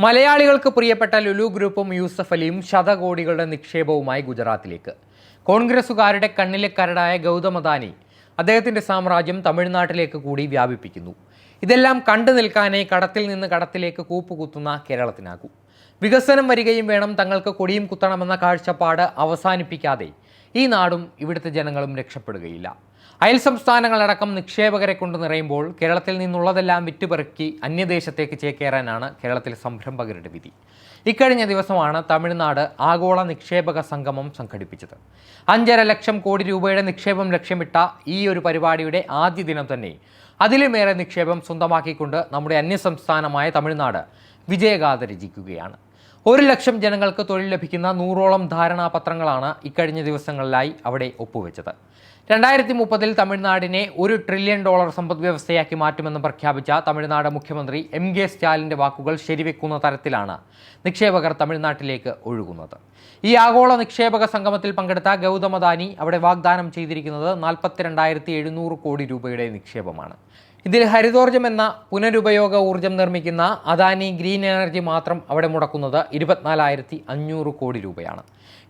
മലയാളികൾക്ക് പ്രിയപ്പെട്ട ലുലു ഗ്രൂപ്പും യൂസഫ് അലിയും ശതകോടികളുടെ നിക്ഷേപവുമായി ഗുജറാത്തിലേക്ക്. കോൺഗ്രസുകാരുടെ കണ്ണിലെ കരടായ ഗൗതം അദാനി അദ്ദേഹത്തിന്റെ സാമ്രാജ്യം തമിഴ്നാട്ടിലേക്ക് കൂടി വ്യാപിപ്പിക്കുന്നു. ഇതെല്ലാം കണ്ടു നിൽക്കാനേ കടത്തിൽ നിന്ന് കടത്തിലേക്ക് കൂപ്പുകുത്തുന്ന കേരളത്തിനാകൂ. വികസനം വരികയും വേണം തങ്ങൾക്ക് കൊടിയും കുത്തണമെന്ന കാഴ്ചപ്പാട് അവസാനിപ്പിക്കാതെ ഈ നാടും ഇവിടുത്തെ ജനങ്ങളും രക്ഷപ്പെടുകയില്ല. അയൽ സംസ്ഥാനങ്ങളടക്കം നിക്ഷേപകരെ കൊണ്ട് നിറയുമ്പോൾ കേരളത്തിൽ നിന്നുള്ളതെല്ലാം വിറ്റുപെറുക്കി അന്യദേശത്തേക്ക് ചേക്കേറാനാണ് കേരളത്തിലെ സംരംഭകരുടെ വിധി. ഇക്കഴിഞ്ഞ ദിവസമാണ് തമിഴ്നാട് ആഗോള നിക്ഷേപക സംഗമം സംഘടിപ്പിച്ചത്. അഞ്ചര ലക്ഷം കോടി രൂപയുടെ നിക്ഷേപം ലക്ഷ്യമിട്ട ഈ ഒരു പരിപാടിയുടെ ആദ്യ ദിനം തന്നെ അതിലുമേറെ നിക്ഷേപം സ്വന്തമാക്കിക്കൊണ്ട് നമ്മുടെ അന്യസംസ്ഥാനമായ തമിഴ്നാട് വിജയഗാഥ രചിക്കുകയാണ്. ഒരു ലക്ഷം ജനങ്ങൾക്ക് തൊഴിൽ ലഭിക്കുന്ന നൂറോളം ധാരണാപത്രങ്ങളാണ് ഇക്കഴിഞ്ഞ ദിവസങ്ങളിലായി അവിടെ ഒപ്പുവെച്ചത്. രണ്ടായിരത്തി മുപ്പതിൽ തമിഴ്നാടിനെ ഒരു ട്രില്യൺ ഡോളർ സമ്പദ് വ്യവസ്ഥയാക്കി മാറ്റുമെന്ന് പ്രഖ്യാപിച്ച തമിഴ്നാട് മുഖ്യമന്ത്രി എം കെ സ്റ്റാലിന്റെ വാക്കുകൾ ശരിവെക്കുന്ന തരത്തിലാണ് നിക്ഷേപകർ തമിഴ്നാട്ടിലേക്ക് ഒഴുകുന്നത്. ഈ ആഗോള നിക്ഷേപക സംഗമത്തിൽ പങ്കെടുത്ത ഗൗതം അദാനി അവിടെ വാഗ്ദാനം ചെയ്തിരിക്കുന്നത് നാൽപ്പത്തിരണ്ടായിരത്തി എഴുന്നൂറ് കോടി രൂപയുടെ നിക്ഷേപമാണ്. ഇതിൽ ഹരിതോർജം എന്ന പുനരുപയോഗ ഊർജം നിർമ്മിക്കുന്ന അദാനി ഗ്രീൻ എനർജി മാത്രം അവിടെ മുടക്കുന്നത് ഇരുപത്തിനാലായിരത്തി അഞ്ഞൂറ് കോടി രൂപയാണ്.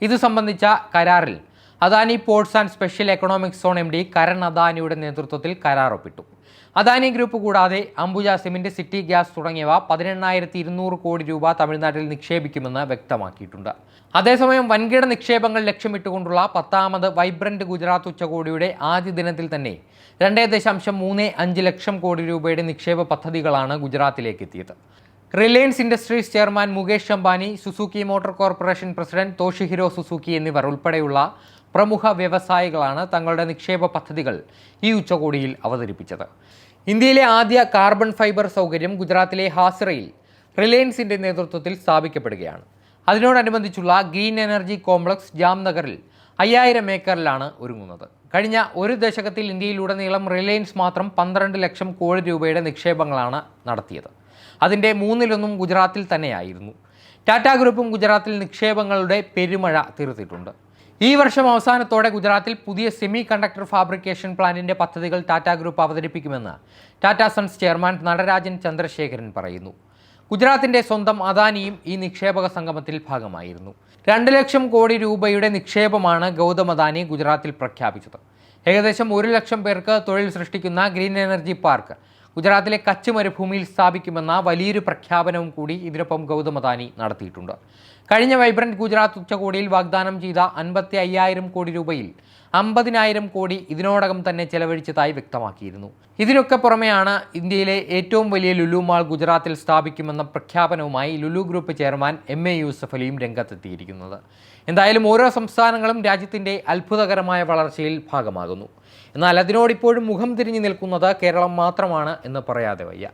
ഇത് സംബന്ധിച്ച കരാറിൽ Adani Ports and Special Economic Zone M D Karan അദാനിയുടെ നേതൃത്വത്തിൽ കരാർ ഒപ്പിട്ടു അദാനി ഗ്രൂപ്പ് കൂടാതെ അംബുജ സിമന്റ് സിറ്റി ഗ്യാസ് തുടങ്ങിയവ പതിനെണ്ണായിരത്തി ഇരുന്നൂറ് കോടി രൂപ തമിഴ്നാട്ടിൽ നിക്ഷേപിക്കുമെന്ന് വ്യക്തമാക്കിയിട്ടുണ്ട്. അതേസമയം വൻകിട നിക്ഷേപങ്ങൾ ലക്ഷ്യമിട്ടുകൊണ്ടുള്ള പത്താമത് വൈബ്രന്റ് ഗുജറാത്ത് ഉച്ചകോടിയുടെ ആദ്യ ദിനത്തിൽ തന്നെ രണ്ടേ ദശാംശം മൂന്ന് അഞ്ച് ലക്ഷം കോടി രൂപയുടെ നിക്ഷേപ പദ്ധതികളാണ് ഗുജറാത്തിലേക്ക് എത്തിയത് Reliance Industries chairman Mukesh Ambani Suzuki Motor Corporation president Toshihiro Suzuki എന്നിവർ ഉൾപ്പെടെയുള്ള പ്രമുഖ വ്യവസായികളാണ് തങ്ങളുടെ നിക്ഷേപ പദ്ധതികൾ ഈ ഉച്ചകോടിയിൽ അവതരിപ്പിച്ചത്. ഇന്ത്യയിലെ ആദ്യ കാർബൺ ഫൈബർ സൗകര്യം ഗുജറാത്തിലെ ഹാസിറയിൽ റിലയൻസിന്റെ നേതൃത്വത്തിൽ സ്ഥാപിക്കപ്പെടുകയാണ്. അതിനോടനുബന്ധിച്ചുള്ള ഗ്രീൻ എനർജി കോംപ്ലക്സ് ജാംനഗറിൽ അയ്യായിരം ഏക്കറിലാണ് ഒരുങ്ങുന്നത്. കഴിഞ്ഞ ഒരു ദശകത്തിൽ ഇന്ത്യയിലുടനീളം റിലയൻസ് മാത്രം പന്ത്രണ്ട് ലക്ഷം കോടി രൂപയുടെ നിക്ഷേപങ്ങളാണ് നടത്തിയത്. അതിന്റെ മൂന്നിലൊന്നും ഗുജറാത്തിൽ തന്നെയായിരുന്നു. ടാറ്റ ഗ്രൂപ്പും ഗുജറാത്തിൽ നിക്ഷേപങ്ങളുടെ പെരുമഴ തീർത്തിട്ടുണ്ട്. ഈ വർഷം അവസാനത്തോടെ ഗുജറാത്തിൽ പുതിയ സെമി കണ്ടക്ടർ ഫാബ്രിക്കേഷൻ പ്ലാന്റിന്റെ പദ്ധതികൾ ടാറ്റ ഗ്രൂപ്പ് അവതരിപ്പിക്കുമെന്ന് ടാറ്റ സൺസ് ചെയർമാൻ നടരാജൻ ചന്ദ്രശേഖരൻ പറയുന്നു. ഗുജറാത്തിന്റെ സ്വന്തം അദാനിയും ഈ നിക്ഷേപക സംഗമത്തിൽ ഭാഗമായിരുന്നു. രണ്ട് ലക്ഷം കോടി രൂപയുടെ നിക്ഷേപമാണ് ഗൗതം അദാനി ഗുജറാത്തിൽ പ്രഖ്യാപിച്ചത്. ഏകദേശം ഒരു ലക്ഷം പേർക്ക് തൊഴിൽ സൃഷ്ടിക്കുന്ന ഗ്രീൻ എനർജി പാർക്ക് ഗുജറാത്തിലെ കച്ച് മരുഭൂമിയിൽ സ്ഥാപിക്കുമെന്ന വലിയൊരു പ്രഖ്യാപനവും കൂടി ഇതിനൊപ്പം ഗൗതം അദാനി നടത്തിയിട്ടുണ്ട്. കഴിഞ്ഞ വൈബ്രന്റ് ഗുജറാത്ത് ഉച്ചകോടിയിൽ വാഗ്ദാനം ചെയ്ത അൻപത്തി അയ്യായിരം കോടി രൂപയിൽ അമ്പതിനായിരം കോടി ഇതിനോടകം തന്നെ ചെലവഴിച്ചതായി വ്യക്തമാക്കിയിരുന്നു. ഇതിനൊക്കെ പുറമെയാണ് ഇന്ത്യയിലെ ഏറ്റവും വലിയ ലുലു മാൾ ഗുജറാത്തിൽ സ്ഥാപിക്കുമെന്ന പ്രഖ്യാപനവുമായി Lulu group chairman M A Yusuf അലിയും രംഗത്തെത്തിയിരിക്കുന്നത്. എന്തായാലും ഓരോ സംസ്ഥാനങ്ങളും രാജ്യത്തിന്റെ അത്ഭുതകരമായ വളർച്ചയിൽ ഭാഗമാകുന്നു. എന്നാൽ അതിനോടിപ്പോഴും മുഖം തിരിഞ്ഞു നിൽക്കുന്നത് കേരളം മാത്രമാണ് എന്ന് പറയാതെ വയ്യ.